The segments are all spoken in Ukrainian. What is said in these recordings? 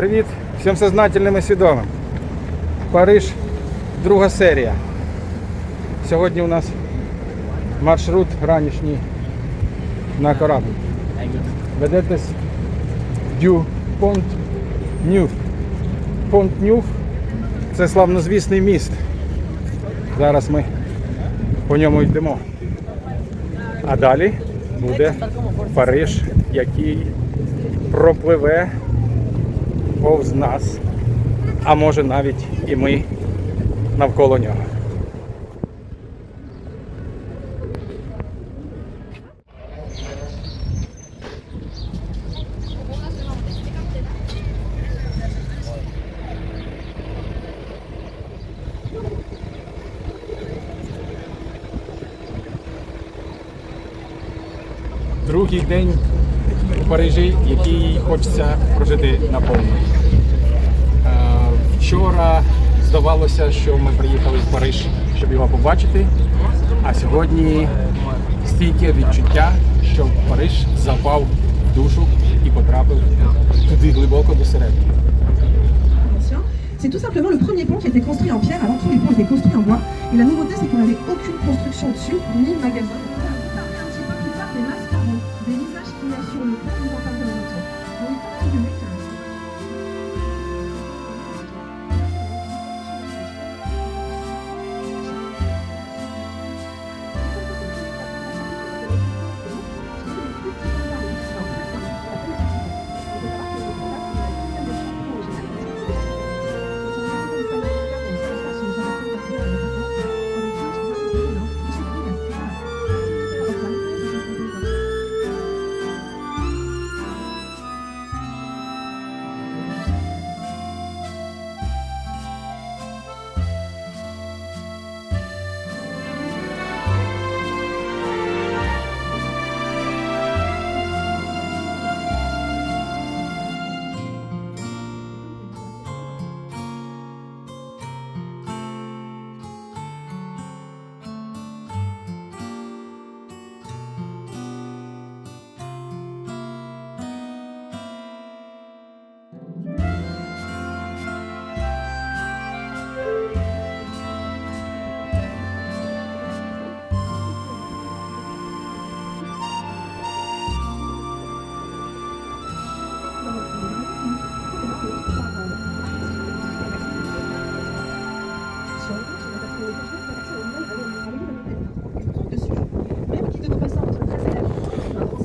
Привіт всім сознательним і свідомим. Париж, друга серія. Сьогодні у нас маршрут ранішній на корабль. Ведетесь Дю Понт Нюф. Понт Нюф це славнозвісний міст. Зараз ми по ньому йдемо. А далі буде Париж, який пропливе повз нас, а може навіть і ми навколо нього. Другий день Парижі, який хочеться прожити наповну. Е, Вчора здавалося, що ми приїхали в Париж, щоб його побачити. А сьогодні стійке відчуття, що Париж запав в душу і потрапив туди глибоко до середини. C'est tout simplement le premier pont qui été construit en pierre, avant tous les ponts étaient construits en bois. Et la nouveauté, c'est qu'on n'avait aucune construction dessus, ni magasin.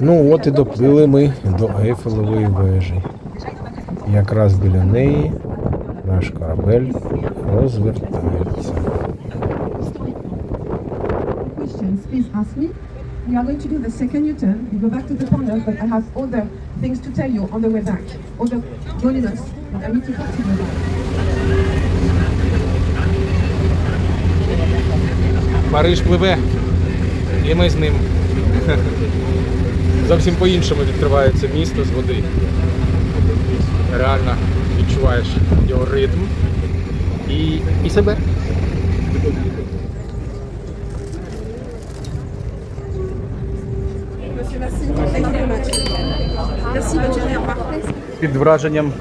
Ну от і доплили ми до Ейфелевої вежі. Якраз біля неї наш корабель розвертається. Париж ним. Зовсім по-іншому відкривається місто з води. Реально відчуваєш його ритм і, і себе. Під враженням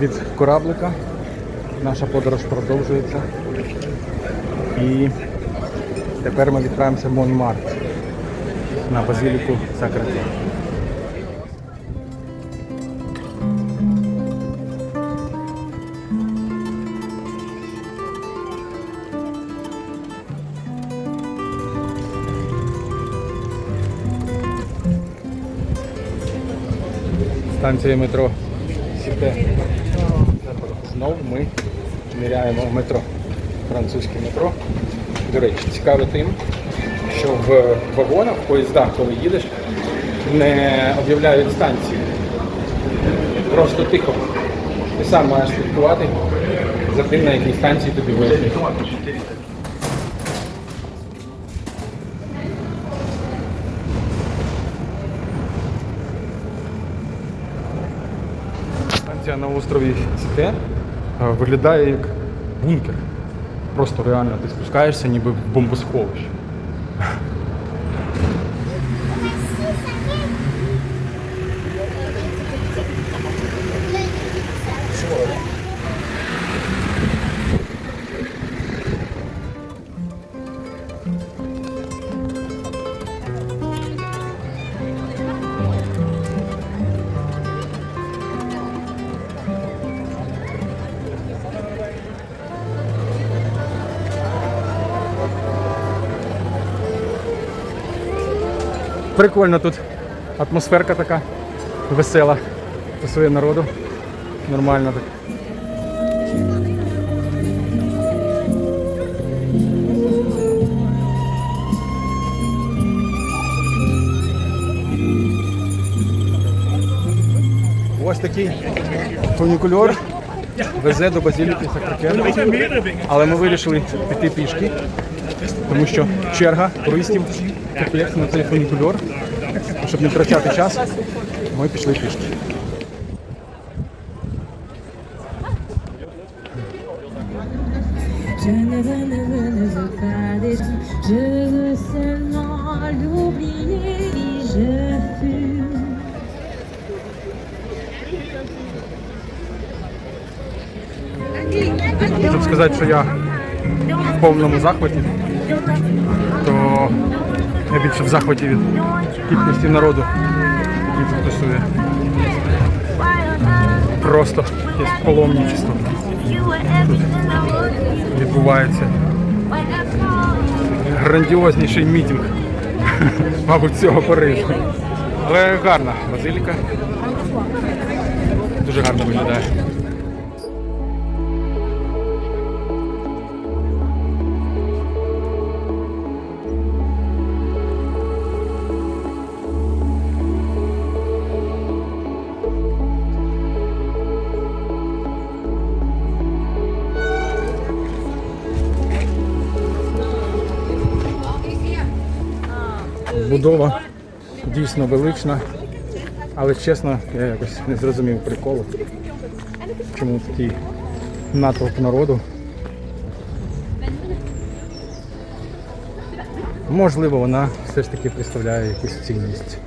від кораблика наша подорож продовжується. І тепер ми відправимося в Монмарт на базиліку Сакрати. Станція метро Сіте. Знову ми міряємо метро, французьке метро. До речі, цікаво тим, що в вагонах, в поїздах, коли їдеш, не об'являють станції. Просто тихо. Ти сам маєш слідкувати за тим, на якій станції тобі вийти. Станція на острові Сіте е, виглядає як бункер. Просто реально ти спускаєшся ніби в бомбосховище. Прикольно тут. Атмосферка така весела. Пасує народу. Нормально так. Ось такий фунікульор везе до базіліки Сакракер. Але ми вирішили піти пішки, тому що черга туристів капець на цей фунікульор. Щоб не втрачати час, ми пішли пішки. Je ne. Щоб сказати, що я в повному захваті, то я більше в захваті від кількості народу, який тут тусує. Просто якесь паломничество відбувається. Грандіозніший мітинг, мабуть, цього Парижу. Але гарна базиліка. Дуже гарно виглядає. Будова дійсно велична, але чесно, я якось не зрозумів приколу. Чому такий натовп народу. Можливо, вона все ж таки представляє якусь цінність.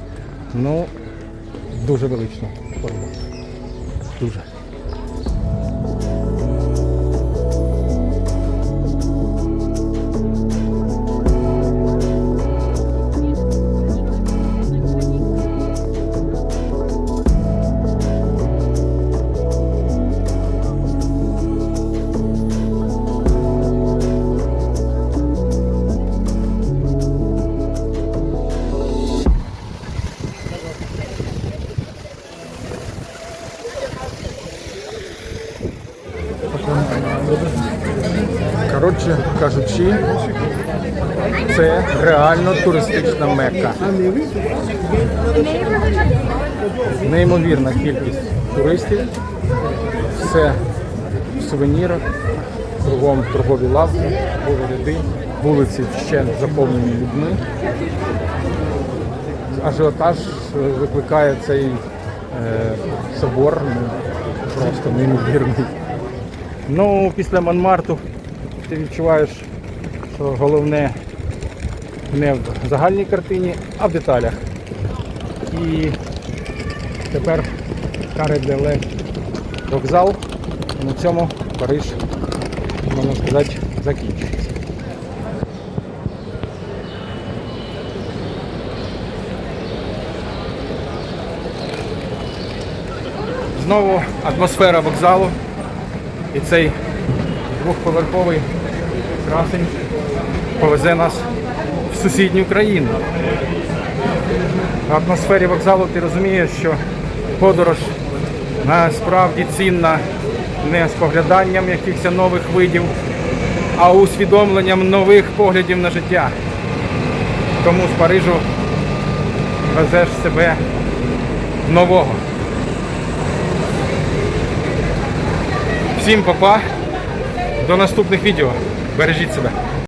Ну, дуже велична форма. Дуже. Коротше кажучи, це реально туристична мекка. Неймовірна кількість туристів. Все в сувенірах, кругом торгові лавки, ряди, вулиці ще заповнені людьми. Ажіотаж викликає цей е, собор ну, просто неймовірний. Ну, після Монмарту ти відчуваєш, що головне не в загальній картині, а в деталях. І тепер Каре де Ле вокзал. На цьому Париж, можна сказати, закінчується. Знову атмосфера вокзалу. І цей двохповерховий красень повезе нас в сусідню країну. В атмосфері вокзалу ти розумієш, що подорож насправді цінна не спогляданням якихось нових видів, а усвідомленням нових поглядів на життя. Тому з Парижу везеш себе нового. Всім папа. До наступних відео. Бережіть себе.